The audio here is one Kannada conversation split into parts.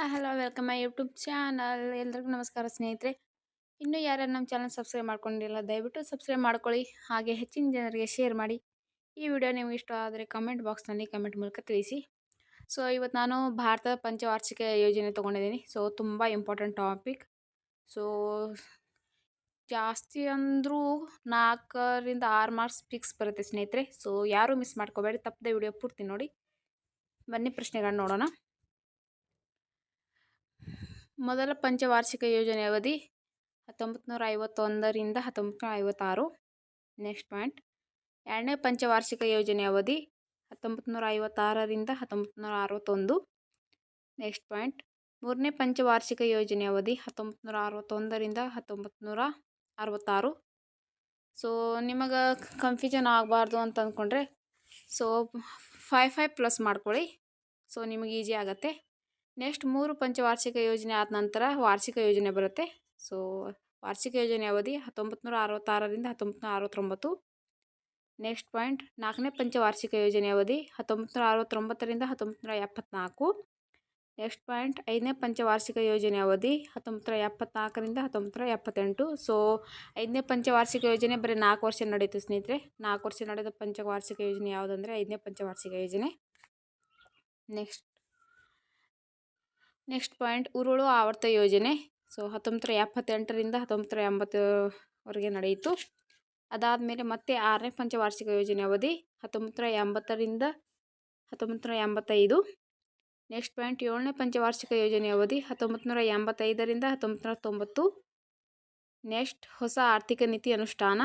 Hi hello, welcome my YouTube channel. ಎಲ್ರಿಗೂ ನಮಸ್ಕಾರ ಸ್ನೇಹಿತರೆ. ಇನ್ನೂ ಯಾರ್ಯಾರು ನಮ್ಮ ಚಾನಲ್ ಸಬ್ಸ್ಕ್ರೈಬ್ ಮಾಡ್ಕೊಂಡಿಲ್ಲ, ದಯವಿಟ್ಟು ಸಬ್ಸ್ಕ್ರೈಬ್ ಮಾಡ್ಕೊಳ್ಳಿ, ಹಾಗೆ ಹೆಚ್ಚಿನ ಜನರಿಗೆ ಶೇರ್ ಮಾಡಿ. ಈ ವಿಡಿಯೋ ನಿಮ್ಗೆ ಇಷ್ಟ ಆದರೆ ಕಮೆಂಟ್ ಬಾಕ್ಸ್ನಲ್ಲಿ ಕಮೆಂಟ್ ಮೂಲಕ ತಿಳಿಸಿ. ಸೊ, ಇವತ್ತು ನಾನು ಭಾರತದ ಪಂಚವಾರ್ಷಿಕ ಯೋಜನೆ ತೊಗೊಂಡಿದ್ದೀನಿ. ಸೊ, ತುಂಬ ಇಂಪಾರ್ಟೆಂಟ್ ಟಾಪಿಕ್. ಸೊ, ಜಾಸ್ತಿ ಅಂದರೂ ನಾಲ್ಕರಿಂದ ಆರು ಮಾರ್ಕ್ಸ್ ಫಿಕ್ಸ್ ಬರುತ್ತೆ ಸ್ನೇಹಿತರೆ. ಸೊ, ಯಾರೂ ಮಿಸ್ ಮಾಡ್ಕೋಬೇಡಿ, ತಪ್ಪದೆ ವಿಡಿಯೋ ಪೂರ್ತಿ ನೋಡಿ. ಬನ್ನಿ ಪ್ರಶ್ನೆಗಳನ್ನ ನೋಡೋಣ. ಮೊದಲ ಪಂಚವಾರ್ಷಿಕ ಯೋಜನೆ ಅವಧಿ ಹತ್ತೊಂಬತ್ತು ನೂರ ಐವತ್ತೊಂದರಿಂದ ಹತ್ತೊಂಬತ್ತು ನೂರ ಐವತ್ತಾರು ನೆಕ್ಸ್ಟ್ ಪಾಯಿಂಟ್ ಎರಡನೇ ಪಂಚವಾರ್ಷಿಕ ಯೋಜನೆ ಅವಧಿ ಹತ್ತೊಂಬತ್ತು ನೂರ ಐವತ್ತಾರರಿಂದ ಹತ್ತೊಂಬತ್ತು ನೂರ ಅರವತ್ತೊಂದು ನೆಕ್ಸ್ಟ್ ಪಾಯಿಂಟ್ ಮೂರನೇ ಪಂಚವಾರ್ಷಿಕ ಯೋಜನೆ ಅವಧಿ ಹತ್ತೊಂಬತ್ತು ನೂರ ಅರವತ್ತೊಂದರಿಂದ ಹತ್ತೊಂಬತ್ತು ನೂರ ಅರವತ್ತಾರು ಸೊ ನಿಮಗೆ ಕನ್ಫ್ಯೂಷನ್ ಆಗಬಾರ್ದು ಅಂತ ಅಂದ್ಕೊಂಡ್ರೆ ಸೊ ಫೈವ್ ಫೈವ್ ಪ್ಲಸ್ ಮಾಡ್ಕೊಳ್ಳಿ. ಸೊ ನಿಮಗೆ ಈಸಿ ಆಗುತ್ತೆ. ನೆಕ್ಸ್ಟ್ ಮೂರು ಪಂಚವಾರ್ಷಿಕ ಯೋಜನೆ ಆದ ನಂತರ ವಾರ್ಷಿಕ ಯೋಜನೆ ಬರುತ್ತೆ. ಸೊ ವಾರ್ಷಿಕ ಯೋಜನೆ ಅವಧಿ ಹತ್ತೊಂಬತ್ತು ನೂರ ಅರವತ್ತಾರರಿಂದ ಹತ್ತೊಂಬತ್ತು ನೂರ ಅರವತ್ತೊಂಬತ್ತು ನೆಕ್ಸ್ಟ್ ಪಾಯಿಂಟ್ ನಾಲ್ಕನೇ ಪಂಚವಾರ್ಷಿಕ ಯೋಜನೆ ಅವಧಿ ಹತ್ತೊಂಬತ್ತು ನೂರ ಅರವತ್ತೊಂಬತ್ತರಿಂದ ಹತ್ತೊಂಬತ್ತು ನೂರ ಎಪ್ಪತ್ನಾಲ್ಕು ನೆಕ್ಸ್ಟ್ ಪಾಯಿಂಟ್ ಐದನೇ ಪಂಚವಾರ್ಷಿಕ ಯೋಜನೆ ಅವಧಿ ಹತ್ತೊಂಬತ್ತು ನೂರ ಎಪ್ಪತ್ನಾಲ್ಕರಿಂದ ಹತ್ತೊಂಬತ್ತು ನೂರ ಎಪ್ಪತ್ತೆಂಟು ಸೊ ಐದನೇ ಪಂಚವಾರ್ಷಿಕ ಯೋಜನೆ ಬರೀ ನಾಲ್ಕು ವರ್ಷ ನಡೆಯಿತು ಸ್ನೇಹಿತರೆ. ನಾಲ್ಕು ವರ್ಷ ನಡೆದ ಪಂಚವಾರ್ಷಿಕ ಯೋಜನೆ ಯಾವುದಂದರೆ ಐದನೇ ಪಂಚವಾರ್ಷಿಕ ಯೋಜನೆ. ನೆಕ್ಸ್ಟ್ ನೆಕ್ಸ್ಟ್ ಪಾಯಿಂಟ್, ಉರುಳು ಆವರ್ತ ಯೋಜನೆ. ಸೊ ಹತ್ತೊಂಬತ್ತರ ಎಪ್ಪತ್ತೆಂಟರಿಂದ ಹತ್ತೊಂಬತ್ತರ ಎಂಬತ್ತವರೆಗೆ ನಡೆಯಿತು. ಅದಾದಮೇಲೆ ಮತ್ತೆ ಆರನೇ ಪಂಚವಾರ್ಷಿಕ ಯೋಜನೆ ಅವಧಿ ಹತ್ತೊಂಬತ್ತರ ಎಂಬತ್ತರಿಂದ ಹತ್ತೊಂಬತ್ತರ ಎಂಬತ್ತೈದು. ನೆಕ್ಸ್ಟ್ ಪಾಯಿಂಟ್, ಏಳನೇ ಪಂಚವಾರ್ಷಿಕ ಯೋಜನೆ ಅವಧಿ ಹತ್ತೊಂಬತ್ತು ನೂರ ಎಂಬತ್ತೈದರಿಂದ ಹತ್ತೊಂಬತ್ತು ನೂರ ತೊಂಬತ್ತು. ನೆಕ್ಸ್ಟ್, ಹೊಸ ಆರ್ಥಿಕ ನೀತಿ ಅನುಷ್ಠಾನ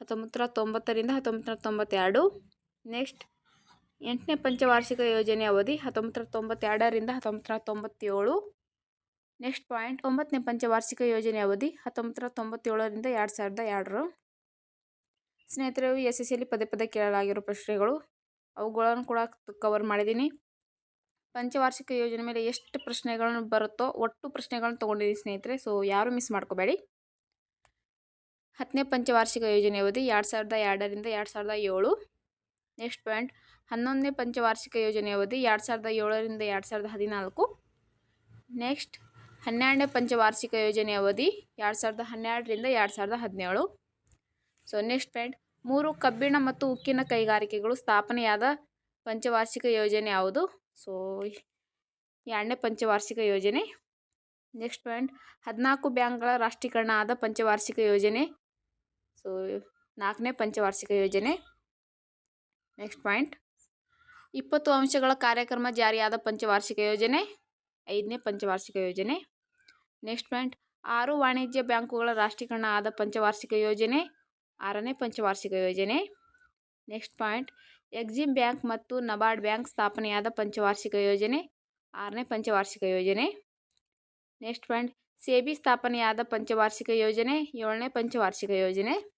ಹತ್ತೊಂಬತ್ತು ನೂರ ತೊಂಬತ್ತರಿಂದ ಹತ್ತೊಂಬತ್ತು ನೂರ ತೊಂಬತ್ತೆರಡು. ನೆಕ್ಸ್ಟ್ ಎಂಟನೇ ಪಂಚವಾರ್ಷಿಕ ಯೋಜನೆ ಅವಧಿ ಹತ್ತೊಂಬತ್ತರ ತೊಂಬತ್ತೆರಡರಿಂದ ಹತ್ತೊಂಬತ್ತರ ತೊಂಬತ್ತೇಳು ನೆಕ್ಸ್ಟ್ ಪಾಯಿಂಟ್ ಒಂಬತ್ತನೇ ಪಂಚವಾರ್ಷಿಕ ಯೋಜನೆ ಅವಧಿ ಹತ್ತೊಂಬತ್ತರ ತೊಂಬತ್ತೇಳರಿಂದ ಎರಡು ಸಾವಿರದ ಎರಡರು ಸ್ನೇಹಿತರು ಎಸ್ ಎಸ್ ಎಲ್ಲಿ ಪದೇ ಪದೇ ಕೇಳಲಾಗಿರೋ ಪ್ರಶ್ನೆಗಳು. ಅವುಗಳನ್ನು ಕೂಡ ಕವರ್ ಮಾಡಿದ್ದೀನಿ. ಪಂಚವಾರ್ಷಿಕ ಯೋಜನೆ ಮೇಲೆ ಎಷ್ಟು ಪ್ರಶ್ನೆಗಳನ್ನು ಬರುತ್ತೋ ಒಟ್ಟು ಪ್ರಶ್ನೆಗಳನ್ನು ತೊಗೊಂಡಿದ್ದೀನಿ ಸ್ನೇಹಿತರೆ ಸೊ ಯಾರೂ ಮಿಸ್ ಮಾಡ್ಕೋಬೇಡಿ. ಹತ್ತನೇ ಪಂಚವಾರ್ಷಿಕ ಯೋಜನೆ ಅವಧಿ ಎರಡು ಸಾವಿರದ ಎರಡರಿಂದ ಎರಡು ಸಾವಿರದ ಏಳು. Next point. ಹನ್ನೊಂದನೇ ಪಂಚವಾರ್ಷಿಕ ಯೋಜನೆ ಅವಧಿ ಎರಡು ಸಾವಿರದ ಏಳರಿಂದ ಎರಡು ಸಾವಿರದ ಹದಿನಾಲ್ಕು. ನೆಕ್ಸ್ಟ್, ಹನ್ನೆರಡನೇ ಪಂಚವಾರ್ಷಿಕ ಯೋಜನೆ ಅವಧಿ ಎರಡು ಸಾವಿರದ ಹನ್ನೆರಡರಿಂದ ಎರಡು ಸಾವಿರದ ಹದಿನೇಳು. ಸೊ ನೆಕ್ಸ್ಟ್ ಪಾಯಿಂಟ್ ಮೂರು, ಕಬ್ಬಿಣ ಮತ್ತು ಉಕ್ಕಿನ ಕೈಗಾರಿಕೆಗಳು ಸ್ಥಾಪನೆಯಾದ ಪಂಚವಾರ್ಷಿಕ ಯೋಜನೆ ಯಾವುದು? ಸೊ ಎರಡನೇ ಪಂಚವಾರ್ಷಿಕ ಯೋಜನೆ. ನೆಕ್ಸ್ಟ್ ಪಾಯಿಂಟ್ ಹದಿನಾಲ್ಕು ಬ್ಯಾಂಕ್ಗಳ ರಾಷ್ಟ್ರೀಕರಣ ಆದ ಪಂಚವಾರ್ಷಿಕ ಯೋಜನೆ. ಸೊ ನಾಲ್ಕನೇ ಪಂಚವಾರ್ಷಿಕ ಯೋಜನೆ. ನೆಕ್ಸ್ಟ್ ಪಾಯಿಂಟ್ ಇಪ್ಪತ್ತು ಅಂಶಗಳ ಕಾರ್ಯಕ್ರಮ ಜಾರಿಯಾದ ಪಂಚವಾರ್ಷಿಕ ಯೋಜನೆ. ಐದನೇ ಪಂಚವಾರ್ಷಿಕ ಯೋಜನೆ. ನೆಕ್ಸ್ಟ್ ಪಾಯಿಂಟ್ ಆರು ವಾಣಿಜ್ಯ ಬ್ಯಾಂಕುಗಳ ರಾಷ್ಟ್ರೀಕರಣ ಆದ ಪಂಚವಾರ್ಷಿಕ ಯೋಜನೆ. ಆರನೇ ಪಂಚವಾರ್ಷಿಕ ಯೋಜನೆ. ನೆಕ್ಸ್ಟ್ ಪಾಯಿಂಟ್ ಎಕ್ಸಿಮ್ ಬ್ಯಾಂಕ್ ಮತ್ತು ನಬಾರ್ಡ್ ಬ್ಯಾಂಕ್ ಸ್ಥಾಪನೆಯಾದ ಪಂಚವಾರ್ಷಿಕ ಯೋಜನೆ. ಆರನೇ ಪಂಚವಾರ್ಷಿಕ ಯೋಜನೆ. ನೆಕ್ಸ್ಟ್ ಪಾಯಿಂಟ್ ಸೇಬಿ ಸ್ಥಾಪನೆಯಾದ ಪಂಚವಾರ್ಷಿಕ ಯೋಜನೆ. ಏಳನೇ ಪಂಚವಾರ್ಷಿಕ ಯೋಜನೆ.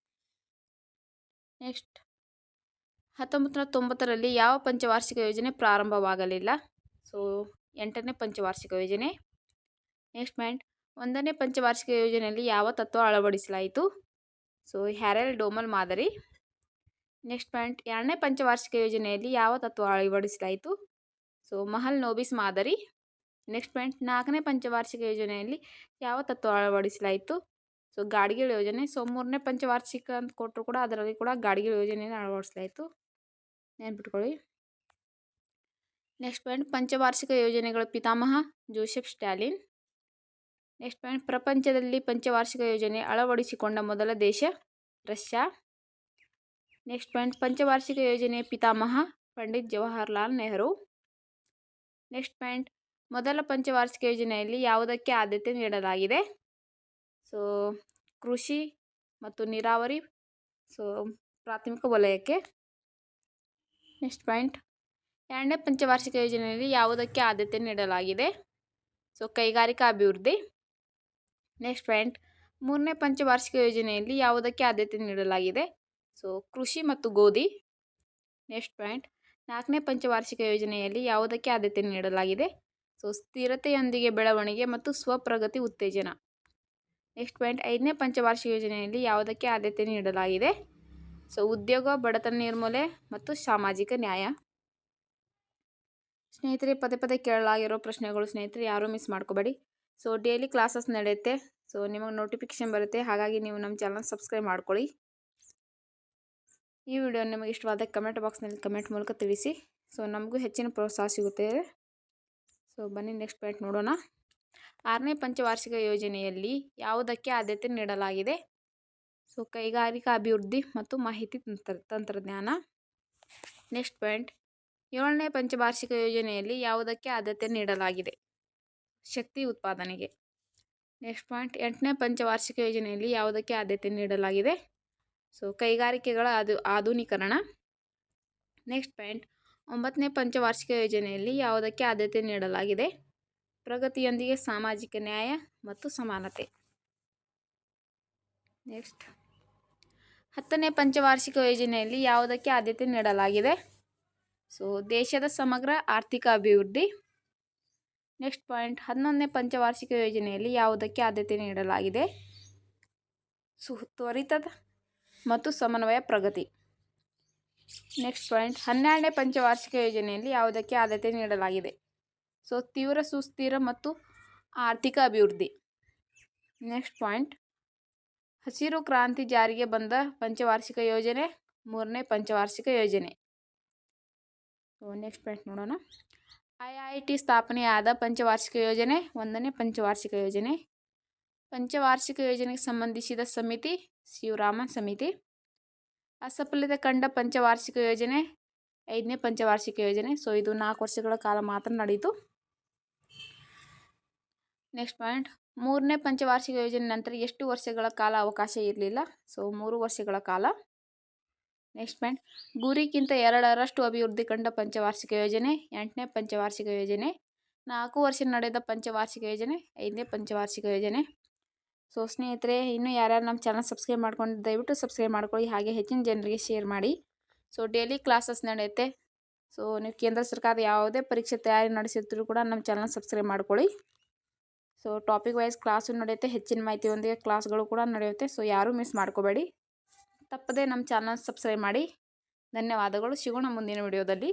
ನೆಕ್ಸ್ಟ್ ಹತ್ತೊಂಬತ್ತು ನೂರ ತೊಂಬತ್ತರಲ್ಲಿ ಯಾವ ಪಂಚವಾರ್ಷಿಕ ಯೋಜನೆ ಪ್ರಾರಂಭವಾಗಲಿಲ್ಲ? ಸೊ, ಎಂಟನೇ ಪಂಚವಾರ್ಷಿಕ ಯೋಜನೆ. ನೆಕ್ಸ್ಟ್ ಪಾಯಿಂಟ್ ಒಂದನೇ ಪಂಚವಾರ್ಷಿಕ ಯೋಜನೆಯಲ್ಲಿ ಯಾವ ತತ್ವ ಅಳವಡಿಸಲಾಯಿತು? ಸೊ, ಹ್ಯಾರೆಲ್ ಡೋಮಲ್ ಮಾದರಿ. ನೆಕ್ಸ್ಟ್ ಪಾಯಿಂಟ್ ಎರಡನೇ ಪಂಚವಾರ್ಷಿಕ ಯೋಜನೆಯಲ್ಲಿ ಯಾವ ತತ್ವ ಅಳವಡಿಸಲಾಯಿತು? ಸೊ, ಮಹಲ್ ನೋಬಿಸ್ ಮಾದರಿ. ನೆಕ್ಸ್ಟ್ ಪಾಯಿಂಟ್ ನಾಲ್ಕನೇ ಪಂಚವಾರ್ಷಿಕ ಯೋಜನೆಯಲ್ಲಿ ಯಾವ ತತ್ವ ಅಳವಡಿಸಲಾಯಿತು? ಸೊ, ಗಾಡ್ಗಿಲ್ ಯೋಜನೆ. ಸೊ, ಮೂರನೇ ಪಂಚವಾರ್ಷಿಕ ಅಂತ ಕೊಟ್ಟರು ಕೂಡ, ಅದರಲ್ಲಿ ಕೂಡ ಗಾಡ್ಗಿಲ್ ಯೋಜನೆಯನ್ನು ಅಳವಡಿಸಲಾಯಿತು. ನೆನ್ಪಿಟ್ಕೊಳ್ಳಿ. ನೆಕ್ಸ್ಟ್ ಪಾಯಿಂಟ್, ಪಂಚವಾರ್ಷಿಕ ಯೋಜನೆಗಳ, ಪಿತಾಮಹ ಜೋಸೆಫ್ ಸ್ಟ್ಯಾಲಿನ್. ನೆಕ್ಸ್ಟ್ ಪಾಯಿಂಟ್, ಪ್ರಪಂಚದಲ್ಲಿ ಪಂಚವಾರ್ಷಿಕ ಯೋಜನೆ ಅಳವಡಿಸಿಕೊಂಡ ಮೊದಲ ದೇಶ ರಷ್ಯಾ. ನೆಕ್ಸ್ಟ್ ಪಾಯಿಂಟ್, ಪಂಚವಾರ್ಷಿಕ ಯೋಜನೆ, ಪಿತಾಮಹ ಪಂಡಿತ್ ಜವಾಹರ್ಲಾಲ್ ನೆಹರು. ನೆಕ್ಸ್ಟ್ ಪಾಯಿಂಟ್, ಮೊದಲ ಪಂಚವಾರ್ಷಿಕ ಯೋಜನೆಯಲ್ಲಿ ಯಾವುದಕ್ಕೆ ಆದ್ಯತೆ ನೀಡಲಾಗಿದೆ? ಸೊ, ಕೃಷಿ ಮತ್ತು ನೀರಾವರಿ, ಸೊ, ಪ್ರಾಥಮಿಕ ವಲಯಕ್ಕೆ. Next point. ಎರಡನೇ ಪಂಚವಾರ್ಷಿಕ ಯೋಜನೆಯಲ್ಲಿ ಯಾವುದಕ್ಕೆ ಆದ್ಯತೆ ನೀಡಲಾಗಿದೆ? ಸೊ, ಕೈಗಾರಿಕಾ ಅಭಿವೃದ್ಧಿ. Next point. ಮೂರನೇ ಪಂಚವಾರ್ಷಿಕ ಯೋಜನೆಯಲ್ಲಿ ಯಾವುದಕ್ಕೆ ಆದ್ಯತೆ ನೀಡಲಾಗಿದೆ? ಸೊ, ಕೃಷಿ ಮತ್ತು ಗೋಧಿ. Next point. ನಾಲ್ಕನೇ ಪಂಚವಾರ್ಷಿಕ ಯೋಜನೆಯಲ್ಲಿ ಯಾವುದಕ್ಕೆ ಆದ್ಯತೆ ನೀಡಲಾಗಿದೆ? ಸೊ, ಸ್ಥಿರತೆಯೊಂದಿಗೆ ಬೆಳವಣಿಗೆ ಮತ್ತು ಸ್ವಪ್ರಗತಿ ಉತ್ತೇಜನ. Next point. ಐದನೇ ಪಂಚವಾರ್ಷಿಕ ಯೋಜನೆಯಲ್ಲಿ ಯಾವುದಕ್ಕೆ ಆದ್ಯತೆ ನೀಡಲಾಗಿದೆ? ಸೊ ಉದ್ಯೋಗ, ಬಡತನ ನಿರ್ಮೂಲೆ ಮತ್ತು ಸಾಮಾಜಿಕ ನ್ಯಾಯ. ಸ್ನೇಹಿತರೆ, ಪದೇ ಪದೇ ಕೇಳಲಾಗಿರೋ ಪ್ರಶ್ನೆಗಳು ಸ್ನೇಹಿತರೆ, ಯಾರೂ ಮಿಸ್ ಮಾಡ್ಕೋಬೇಡಿ. ಸೊ ಡೈಲಿ ಕ್ಲಾಸಸ್ ನಡೆಯುತ್ತೆ. ಸೊ ನಿಮಗೆ ನೋಟಿಫಿಕೇಶನ್ ಬರುತ್ತೆ. ಹಾಗಾಗಿ ನೀವು ನಮ್ಮ ಚಾನಲ್ ಸಬ್ಸ್ಕ್ರೈಬ್ ಮಾಡ್ಕೊಳ್ಳಿ. ಈ ವಿಡಿಯೋ ನಿಮಗೆ ಇಷ್ಟವಾದ ಕಮೆಂಟ್ ಬಾಕ್ಸ್ನಲ್ಲಿ ಕಮೆಂಟ್ ಮೂಲಕ ತಿಳಿಸಿ. ಸೊ ನಮಗೂ ಹೆಚ್ಚಿನ ಪ್ರೋತ್ಸಾಹ ಸಿಗುತ್ತೆ. ಸೊ ಬನ್ನಿ ನೆಕ್ಸ್ಟ್ ಪಾಯಿಂಟ್ ನೋಡೋಣ. ಆರನೇ ಪಂಚವಾರ್ಷಿಕ ಯೋಜನೆಯಲ್ಲಿ ಯಾವುದಕ್ಕೆ ಆದ್ಯತೆ ನೀಡಲಾಗಿದೆ? ಸೊ, ಕೈಗಾರಿಕಾ ಅಭಿವೃದ್ಧಿ ಮತ್ತು ಮಾಹಿತಿ ತಂತ್ರ, ತಂತ್ರಜ್ಞಾನ. Next point. ಏಳನೇ ಪಂಚವಾರ್ಷಿಕ ಯೋಜನೆಯಲ್ಲಿ ಯಾವುದಕ್ಕೆ ಆದ್ಯತೆ ನೀಡಲಾಗಿದೆ? ಶಕ್ತಿ ಉತ್ಪಾದನೆಗೆ. Next point. ಎಂಟನೇ ಪಂಚವಾರ್ಷಿಕ ಯೋಜನೆಯಲ್ಲಿ ಯಾವುದಕ್ಕೆ ಆದ್ಯತೆ ನೀಡಲಾಗಿದೆ? ಸೊ, ಕೈಗಾರಿಕೆಗಳ ಅದು ಆಧುನೀಕರಣ. Next point. ಒಂಬತ್ತನೇ ಪಂಚವಾರ್ಷಿಕ ಯೋಜನೆಯಲ್ಲಿ ಯಾವುದಕ್ಕೆ ಆದ್ಯತೆ ನೀಡಲಾಗಿದೆ? ಪ್ರಗತಿಯೊಂದಿಗೆ ಸಾಮಾಜಿಕ ನ್ಯಾಯ ಮತ್ತು ಸಮಾನತೆ. ನೆಕ್ಸ್ಟ್. ಹತ್ತನೇ ಪಂಚವಾರ್ಷಿಕ ಯೋಜನೆಯಲ್ಲಿ ಯಾವುದಕ್ಕೆ ಆದ್ಯತೆ ನೀಡಲಾಗಿದೆ? ಸೊ, ದೇಶದ ಸಮಗ್ರ ಆರ್ಥಿಕ ಅಭಿವೃದ್ಧಿ. ನೆಕ್ಸ್ಟ್ ಪಾಯಿಂಟ್, ಹನ್ನೊಂದನೇ ಪಂಚವಾರ್ಷಿಕ ಯೋಜನೆಯಲ್ಲಿ ಯಾವುದಕ್ಕೆ ಆದ್ಯತೆ ನೀಡಲಾಗಿದೆ? ಸು, ತ್ವರಿತದ ಮತ್ತು ಸಮನ್ವಯ ಪ್ರಗತಿ. ನೆಕ್ಸ್ಟ್ ಪಾಯಿಂಟ್, ಹನ್ನೆರಡನೇ ಪಂಚವಾರ್ಷಿಕ ಯೋಜನೆಯಲ್ಲಿ ಯಾವುದಕ್ಕೆ ಆದ್ಯತೆ ನೀಡಲಾಗಿದೆ? ಸೊ, ತೀವ್ರ ಸುಸ್ಥಿರ ಮತ್ತು ಆರ್ಥಿಕ ಅಭಿವೃದ್ಧಿ. ನೆಕ್ಸ್ಟ್ ಪಾಯಿಂಟ್ ಹಸಿರು ಕ್ರಾಂತಿ ಜಾರಿಗೆ ಬಂದ ಪಂಚವಾರ್ಷಿಕ ಯೋಜನೆ, ಮೂರನೇ ಪಂಚವಾರ್ಷಿಕ ಯೋಜನೆ. ನೆಕ್ಸ್ಟ್ ಪಾಯಿಂಟ್ ನೋಡೋಣ. ಐ ಐ ಟಿ ಸ್ಥಾಪನೆಯಾದ ಪಂಚವಾರ್ಷಿಕ ಯೋಜನೆ, ಒಂದನೇ ಪಂಚವಾರ್ಷಿಕ ಯೋಜನೆ. ಪಂಚವಾರ್ಷಿಕ ಯೋಜನೆಗೆ ಸಂಬಂಧಿಸಿದ ಸಮಿತಿ, ಶಿವರಾಮ ಸಮಿತಿ. ಅಸಫಲತೆ ಕಂಡ ಪಂಚವಾರ್ಷಿಕ ಯೋಜನೆ, ಐದನೇ ಪಂಚವಾರ್ಷಿಕ ಯೋಜನೆ. ಸೊ ಇದು ನಾಲ್ಕು ವರ್ಷಗಳ ಕಾಲ ಮಾತ್ರ ನಡೆಯಿತು. ನೆಕ್ಸ್ಟ್ ಪಾಯಿಂಟ್ ಮೂರನೇ ಪಂಚವಾರ್ಷಿಕ ಯೋಜನೆ ನಂತರ ಎಷ್ಟು ವರ್ಷಗಳ ಕಾಲ ಅವಕಾಶ ಇರಲಿಲ್ಲ? ಸೊ ಮೂರು ವರ್ಷಗಳ ಕಾಲ. ನೆಕ್ಸ್ಟ್ ಪಾಯಿಂಟ್ ಗುರಿಗಿಂತ ಎರಡರಷ್ಟು ಅಭಿವೃದ್ಧಿ ಕಂಡ ಪಂಚವಾರ್ಷಿಕ ಯೋಜನೆ. ಎಂಟನೇ ಪಂಚವಾರ್ಷಿಕ ಯೋಜನೆ. ನಾಲ್ಕು ವರ್ಷ ನಡೆದ ಪಂಚವಾರ್ಷಿಕ ಯೋಜನೆ. ಐದನೇ ಪಂಚವಾರ್ಷಿಕ ಯೋಜನೆ. ಸೊ ಸ್ನೇಹಿತರೆ, ಇನ್ನೂ ಯಾರ್ಯಾರು ನಮ್ಮ ಚಾನಲ್ ಸಬ್ಸ್ಕ್ರೈಬ್ ಮಾಡ್ಕೊಂಡು ದಯವಿಟ್ಟು ಸಬ್ಸ್ಕ್ರೈಬ್ ಮಾಡ್ಕೊಳ್ಳಿ. ಹಾಗೆ ಹೆಚ್ಚಿನ ಜನರಿಗೆ ಶೇರ್ ಮಾಡಿ. ಸೊ ಡೈಲಿ ಕ್ಲಾಸಸ್ ನಡೆಯುತ್ತೆ. ಸೊ ನೀವು ಕೇಂದ್ರ ಸರ್ಕಾರ ಯಾವುದೇ ಪರೀಕ್ಷೆ ತಯಾರಿ ನಡೆಸಿದ್ರು ಕೂಡ ನಮ್ಮ ಚಾನಲ್ ಸಬ್ಸ್ಕ್ರೈಬ್ ಮಾಡ್ಕೊಳ್ಳಿ. ಸೊ ಟಾಪಿಕ್ ವೈಸ್ ಕ್ಲಾಸು ನಡೆಯುತ್ತೆ, ಹೆಚ್ಚಿನ ಮಾಹಿತಿಯೊಂದಿಗೆ ಕ್ಲಾಸ್ಗಳು ಕೂಡ ನಡೆಯುತ್ತೆ. ಸೊ ಯಾರೂ ಮಿಸ್ ಮಾಡ್ಕೋಬೇಡಿ. ತಪ್ಪದೆ ನಮ್ಮ ಚಾನಲ್ ಸಬ್ಸ್ಕ್ರೈಬ್ ಮಾಡಿ. ಧನ್ಯವಾದಗಳು. ಸಿಗೋಣ ಮುಂದಿನ ವಿಡಿಯೋದಲ್ಲಿ